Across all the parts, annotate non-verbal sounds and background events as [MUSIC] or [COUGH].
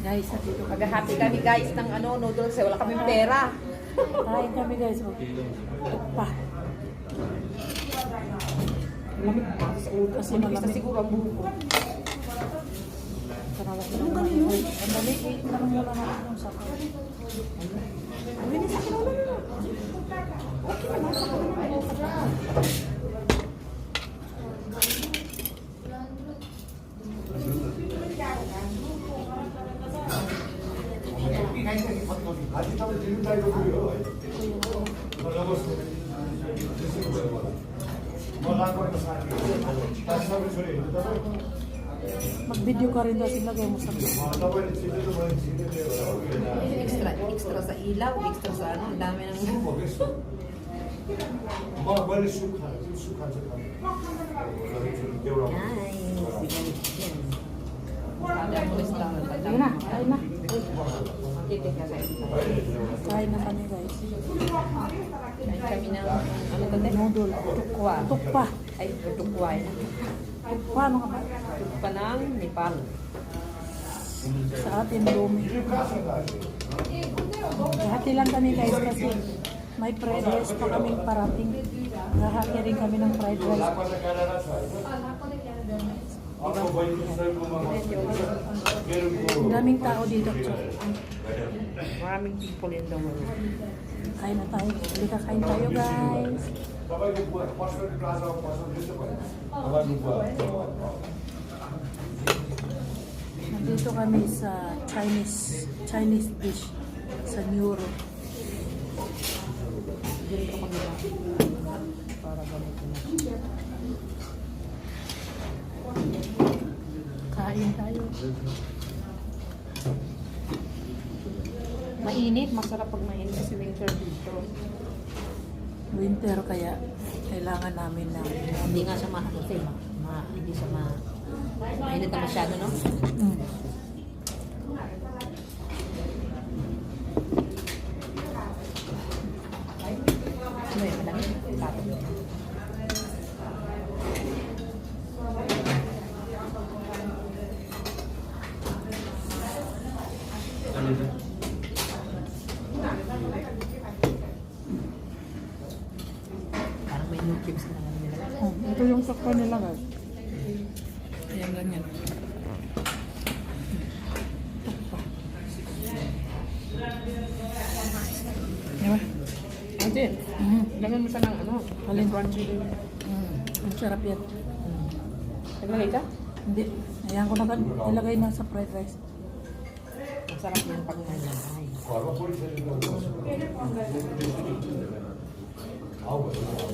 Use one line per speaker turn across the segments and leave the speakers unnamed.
Guys, dito kami.
Mag-happy kami guys ng ano, noodles eh. Wala kaming pera.
Kain kami guys. Pa.
Lamig pa sa ulo.
Kasi
malamig.
malamig.
siguro ang buko.
Ko naman yun. Ang dali, eh, tanong mo lang natin yung sako.
Ang linis sa kinulo na.
아직도 지금 달고요.
Mag-video ka rin daw sila kayo mo sa
Extra, extra sa ilaw, extra sa ano. Ang dami ng... Sabi ang restaurant.
Ayun na, kain na. Kain na kami guys.
Kain kami ng ano to te?
Noodle.
Tukwa.
Tukpa.
Ay, tukwa yun.
Tukpa ano ka ba?
Tukwa ng Nepal.
Sa atin, lumi. Hati lang kami guys kasi may fried rice pa kaming parating. Nahati rin kami ng fried rice. Ang daming tao dito.
Maraming people in the world.
Kain na tayo. Halika kain tayo guys. Nandito kami sa Chinese Chinese dish sa Neuro.
Diyan ka mag Para ganito na.
Kain tayo.
Mainit, masarap pag mainit kasi winter dito.
Winter kaya kailangan namin ng
Hindi nga siya mahal kasi ma, ma, hindi siya ma, mainit na masyado, no?
mm,
Ano yun, madami. Tapos. Parang may new chips na lang nila.
oh, ito nila guys. Ayan ganyan. Diba?
Ate,
Mm,
lagyan mo siya ng ano,
Alin?
crunchy din.
mm, ang sarap yan.
Naglagay ka?
Hindi. Ayan ko na gan. Ilagay na sa fried rice.
Masarap yan pag eh.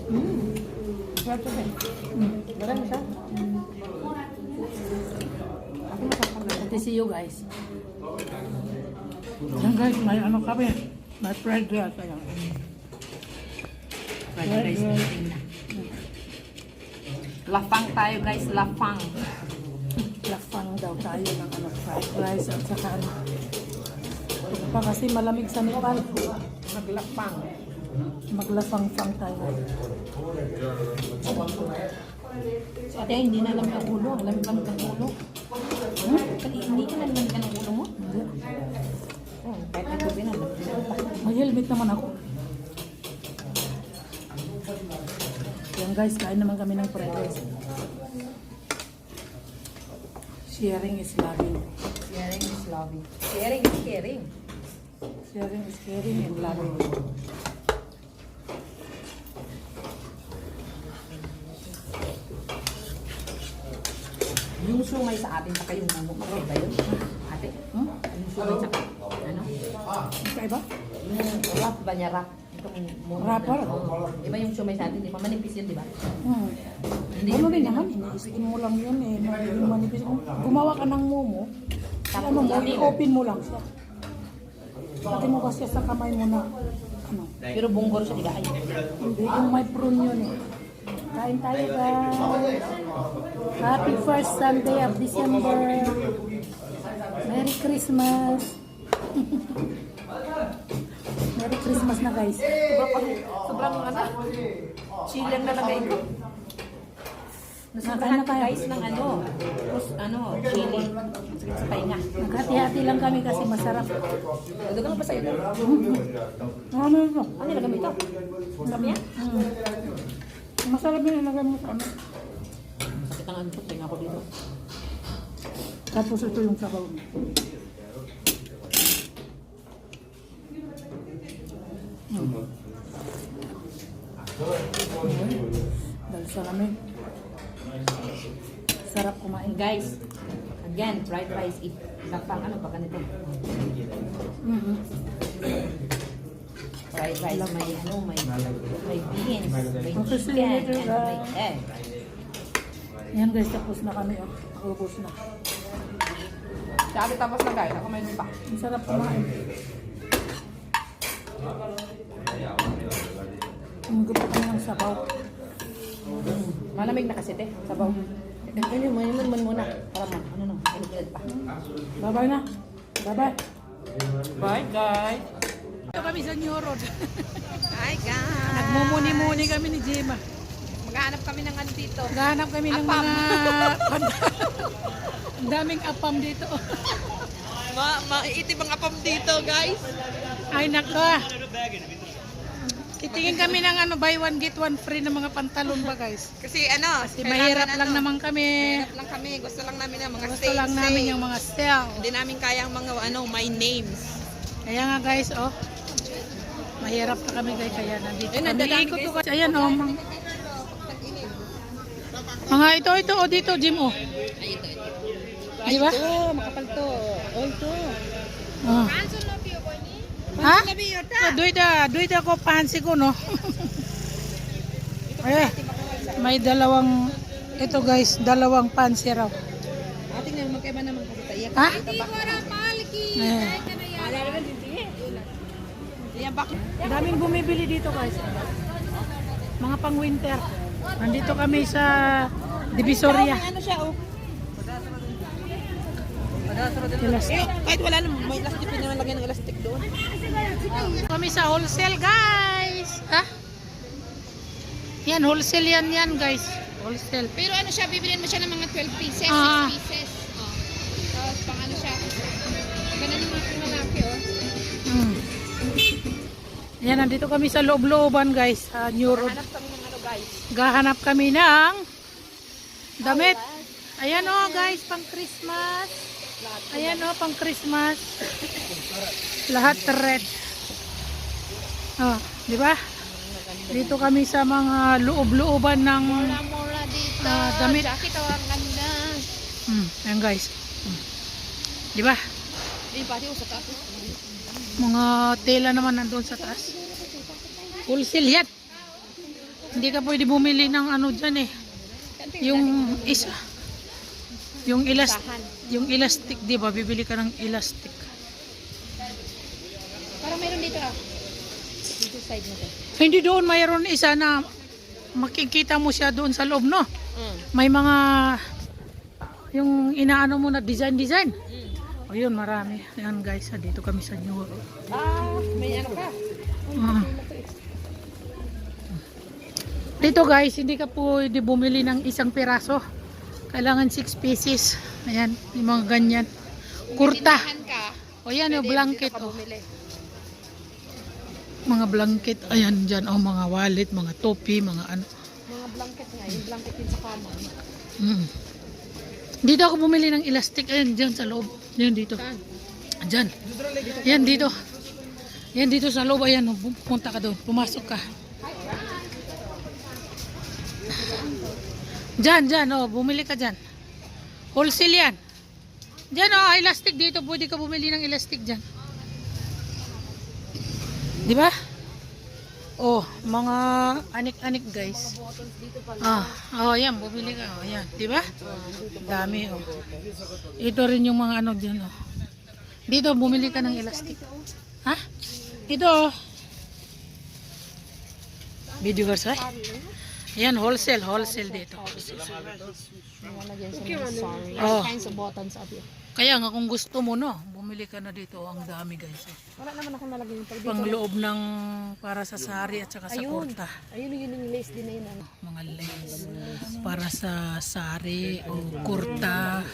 Mm.
Mo siya.
Ate see you guys. Yan guys, may ano kami. May fried rice. Ayan.
Fried rice natin na. Lafang tayo guys, lafang.
Lakpang daw tayo ng ano, fried rice at saka ano. Ito pa kasi malamig sa Nepal.
Maglafang.
Maglafang-fang tayo.
Si ate hindi na alam ang ulo. Alam ka ng ulo. Hmm? Kasi hindi ka na alam ka ng ulo mo.
Hindi.
Oh, kahit ako din alam.
May helmet naman ako. Yan guys, kain naman kami ng rice. Sharing is loving.
Sharing is loving. Sharing is caring.
Sharing is caring and loving.
Yung sumay sa atin, saka yung mumo. Magkaiba yun. Ate,
Hmm?
yung sumay sa ano?
Kaya ba?
Yung wrap ba niya wrap? Itong.
Wrapper?
Oo. Iba yung sumay sa atin, di ba? Manipis yun, di ba?
Hmm.
Hindi
Ano
yung
rin naman, iniiskin mo lang yun eh. Magiging manipis. Gumawa ka ng momo, ano mo, i-open mo lang siya. Pati mo kasi sa kamay mo na, ano,
Pero bunggor siya, di ba?
Hindi, yung may prune yun eh. Kain tayo guys. Happy first Sunday of December. Merry Christmas. [LAUGHS] Merry Christmas na guys.
sobrang, sobrang ano, chill lang nalagay ko. Nasobrahan
Nakain
ka
na tayo.
guys ng ano, tapos ano, chili. Sakit sa pahinga.
Naghati-hati lang kami kasi masarap.
Dagdagan mo pa sa'yo. [LAUGHS]
Ano ito?
Ano nilagay mo ito? Masarap yan?
Mm. Masarap yun ilagay mo sa ano.
Sakit ang antok, tingnan ko dito.
Tapos ito yung sabaw. Mm. Dahil sa lamin. Sarap kumain.
Guys, again, fried rice. It, pang ano pa ganito.
Mhm.
Fried rice, may ano, may, may beans, may
Okay,
chicken, and may egg.
Yan guys, tapos na kami. Oh. Ubus na.
Sabi tapos na guys, ako may pa.
Ang sarap kumain. Umugot pa kami ng sabaw.
Malamig na kasi te, sabaw. Ano mo, yun mo muna. Para man, ano no, init pa.
Bye-bye na. Bye-bye.
Bye guys!
Ito kami sa New Road. [LAUGHS]
Hi guys!
Nagmumuni-muni kami ni Jema.
Maghanap kami ng ano dito.
Naghahanap kami ng
Apam.
mga... [LAUGHS] Ang daming apam dito.
Ma maiitib ang apam dito guys.
Ay naka. Titingin kami ng ano, buy one get one free ng mga pantalon ba guys?
Kasi ano,
Kasi mahirap lang naman kami.
Mahirap lang kami. Gusto lang namin ng mga
Gusto lang namin yung mga sale.
Hindi namin kayang mga ano, my names.
Kaya nga guys, oh. Mahirap na kami guys, kaya nandito
Ayun,
kami. Ikot ko
guys.
Ayan oh. Mga, mga ito, ito, oh, dito, Jim, oh.
Ay, ito, ito.
Di ba?
Ito, makapal to. Oh, ito.
Oh. Ha? Oh, duida, duida ko pansi ko, no? eh, may dalawang, ito guys, dalawang pansi raw.
Ating na, magkaiba naman kasi tayo.
Ha? Eh,
Yan, bakit?
daming bumibili dito guys. Mga pang winter. Nandito kami sa Divisoria.
Ano siya, oh.
Elastic.
Eh, kahit wala naman, may elastic, pwede naman lagyan ng elastic doon.
Kami sa wholesale guys. Ha? Yan, wholesale yan yan guys. Wholesale.
Pero ano siya, bibilin mo siya ng mga 12 pieces, 6
Ah.
pieces.
Yan, nandito kami sa loob-looban guys. Sa New Road.
Hanap kami ng ano, guys.
Gahanap kami ng damit. Ayan oh guys, pang Christmas. Ayan oh, pang Christmas. Lahat red. Oh, di ba? Dito kami sa mga loob-looban ng
Mura-mura dito.
Ah, damit.
Jacket, oh, ang ganda.
Hmm, ayan guys. Hmm. Di ba?
Di pati, oh, sa tapos.
Mga tela naman nandun sa taas. Wholesale yan. Hindi ka pwede bumili ng ano dyan eh. Yung isa. Yung elastic. Yung elastic, di ba? Bibili ka ng elastic.
Parang meron dito, ah. Dito side na to.
Hindi doon mayroon isa na makikita mo siya doon sa loob, no?
Mm.
May mga yung inaano mo na design-design. O yun, marami. Yan guys, ah, dito kami sa New York.
Ah, may ano ka.
Ah. Dito guys, hindi ka pwede bumili ng isang piraso. Kailangan 6 pieces. Ayan, yung mga ganyan. Kurta. O yan, yung
Pwede,
blanket. Oh. Mga blanket. Ayan, dyan. Oh, mga wallet, mga topi, mga ano.
Mga blanket nga, yung blanket din sa kama.
Mm. Dito ako bumili ng elastic. Ayan, dyan sa loob. Yan dito.
Saan?
Dyan. Yan dito. Yan dito sa loob. Ayan, oh, pumunta ka doon. Pumasok ka. Dyan, dyan. Oh, bumili ka dyan. Wholesale yan. Dyan, oh, elastic dito. Pwede ka bumili ng elastic dyan. Di ba? Oh, mga anik-anik guys. Ah, oh, yan, bumili ka. Oh, yan, di ba? Dami, oh. Ito rin yung mga ano dyan, oh. Dito, bumili ka ng elastic. Ha? Ito, oh. Video girls, eh? Ayan, wholesale, wholesale dito. Oh. Kaya nga kung gusto mo no, bumili ka na dito. Ang dami guys.
Wala naman ako nalagay yung pag
Pang loob ng para sa sari at saka sa kurta.
Ayun yun yung lace din na yun. Ano.
Mga lace. Para sa sari o kurta.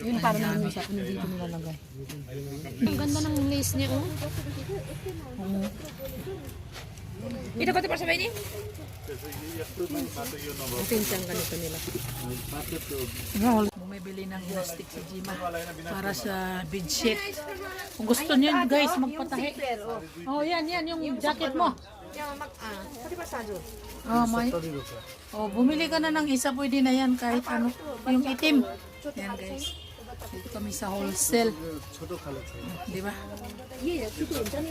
Yun para naman yung sa ano dito nilalagay. Ang ganda ng lace niya, oh. Ito ko ito para sa baby? Atin siyang ganito nila.
Bumibili ng elastic si Jima para sa bedsheet. Kung gusto niyo guys, magpatahi. Oh, yan, yan, yung jacket mo. Oh, may. Oh, bumili ka na ng isa, pwede na yan kahit ano. Yung itim. Yan guys. Dito kami sa wholesale. Di ba?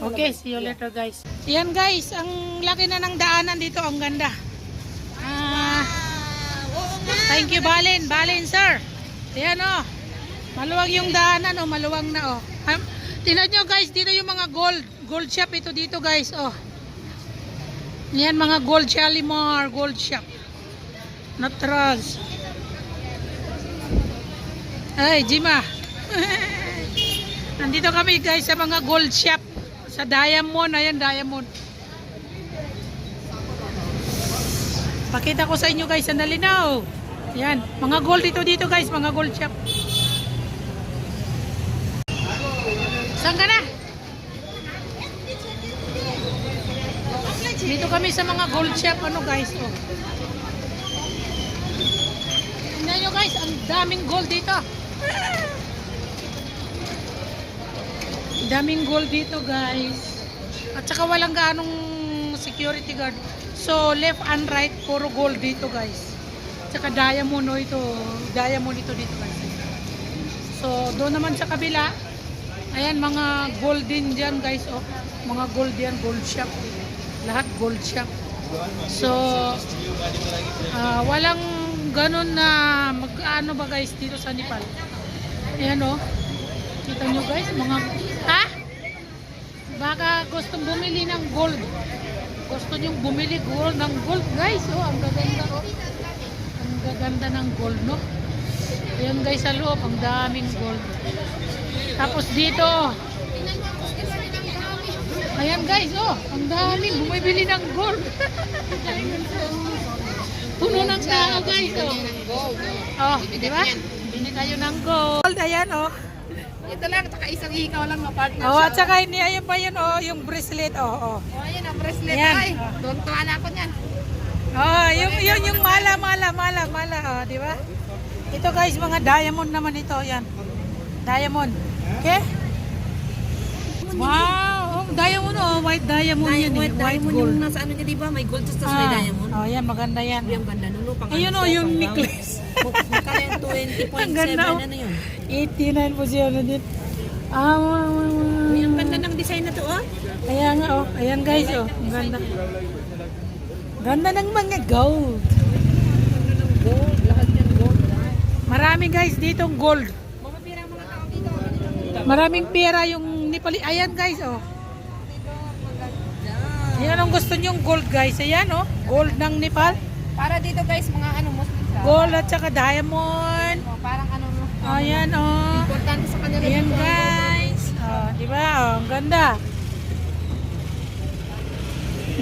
Okay, see you later guys. Yan guys, ang laki na ng daanan dito. Ang ganda. Ah, thank you, Balin. Balin, sir. Ayan oh. Maluwag yung daanan oh, maluwag na oh. Um, tingnan nyo guys, dito yung mga gold. Gold shop ito dito guys oh. Yan mga gold Shalimar, gold shop. Natras. Ay, Jima. Nandito kami guys sa mga gold shop. Sa Diamond, ayan Diamond. Pakita ko sa inyo guys, sandali na oh. Yan, mga gold dito dito guys, mga gold shop. Saan ka na? Dito kami sa mga gold shop, ano guys, oh. Tingnan guys, ang daming gold dito. Daming gold dito guys. At saka walang gaanong security guard. So left and right, puro gold dito guys. Tsaka diamond no ito. Diamond ito dito guys. So doon naman sa kabila, ayan mga gold din dyan guys. Oh. Mga gold yan, gold shop. Lahat gold shop. So ah, walang ganun na mag-ano ba guys dito sa Nepal. Ayan oh. Kita nyo guys, mga... Ha? Baka gustong bumili ng gold. Gusto nyo bumili gold ng gold guys. Oh, ang gaganda oh. Ang gaganda ng gold no. Ayan guys sa loob, ang daming gold. Tapos dito oh. Ayan guys oh, ang daming bumibili ng gold. [LAUGHS] Puno ng tao guys oh. Oh, di ba? Bili kayo ng gold. Ayan oh.
Ito lang, taka isang hikaw lang na partner.
Oh, at saka hindi ayun pa yun oh, yung bracelet oh, oh.
Oh, ayan ang bracelet.
Yan.
Ay, doon tuwa na ako niyan.
Oh, yung yun yung mala mala mala mala oh, di ba? Ito guys, mga diamond naman ito, yan. Diamond. Okay? Wow, oh, diamond oh, white diamond, yan eh, white gold.
nasa ano niya, di ba? May gold tapos
Ah, Oh, yan maganda yan.
Yung ganda pang
Ayun oh, yung necklace.
Magkano yung 20.7,
Ang ganda, oh.
ano yun?
89 po siya na din. Ah, wow, wow, wow.
Ang ganda ng design na to, oh.
Kaya nga oh, ayan guys oh, ang ganda. Ganda ng mga gold.
Gold, lahat yan gold.
Marami guys ditong gold.
Dito.
Maraming pera yung Nepali. Ayan guys oh. Ayan ang gusto nyong gold guys. Ayan oh, gold ng Nepal.
Para dito guys, mga ano.
Gold at saka diamond.
Oh, parang ano, no?
Ayan oh.
Importante sa kanila.
Ayan
dito,
guys. Oh, di ba? Oh, ang ganda.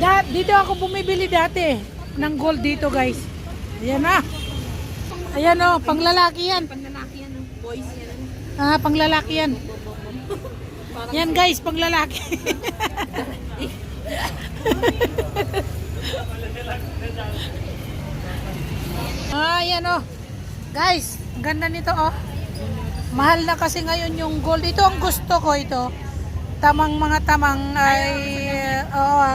Da dito ako bumibili dati ng gold dito guys. Ayan na. Ayan oh, panglalaki yan.
Panlalaki yan, no? boys yan.
Ah, panglalaki yan. Yan guys, panglalaki. [LAUGHS] ah, yan oh. Guys, ang ganda nito oh. Mahal na kasi ngayon yung gold. Ito ang gusto ko ito. Tamang mga tamang ay oo. Oh,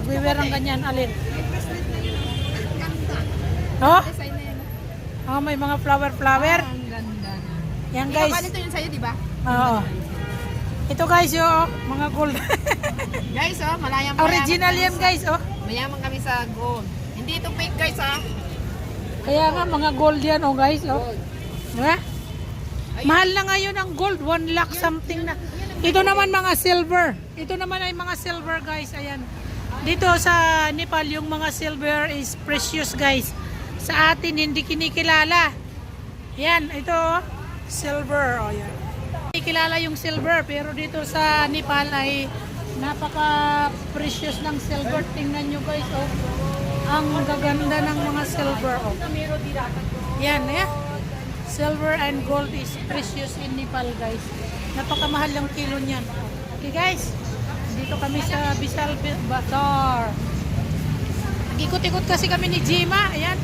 Magwiwear ng ganyan alin. Oh? Oh, may mga flower flower.
Ang ganda.
Yan
Guys.
guys.
Ito yun sa'yo, di ba?
Oo. Ito guys, yung oh, mga gold. [LAUGHS]
Guys, oh, malayang
Original yan guys, oh.
Mayaman kami sa gold. Hindi ito fake guys, ha?
Kaya nga mga gold yan, oh guys, oh. Diba? Mahal na ngayon ang gold, 1 lakh something na. Ito naman mga silver. Ito naman ay mga silver guys, ayan. Dito sa Nepal, yung mga silver is precious guys. Sa atin, hindi kinikilala. Yan, ito, oh, silver. Oh, yan. Hindi kilala yung silver, pero dito sa Nepal ay napaka-precious ng silver. Tingnan nyo guys, oh. Ang gaganda ng mga silver, oh. Yan, yan. Silver and gold is precious in Nepal, guys. Napakamahal yung kilo niyan. Okay, guys. Dito kami sa Bisal Bazaar. Nag-ikot-ikot kasi kami ni Jima. Ayan.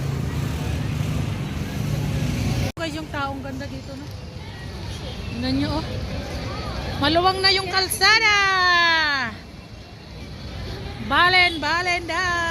Guys, yung taong ganda dito, no? Tingnan nyo, oh. Maluwang na yung kalsada. Balen, balen da.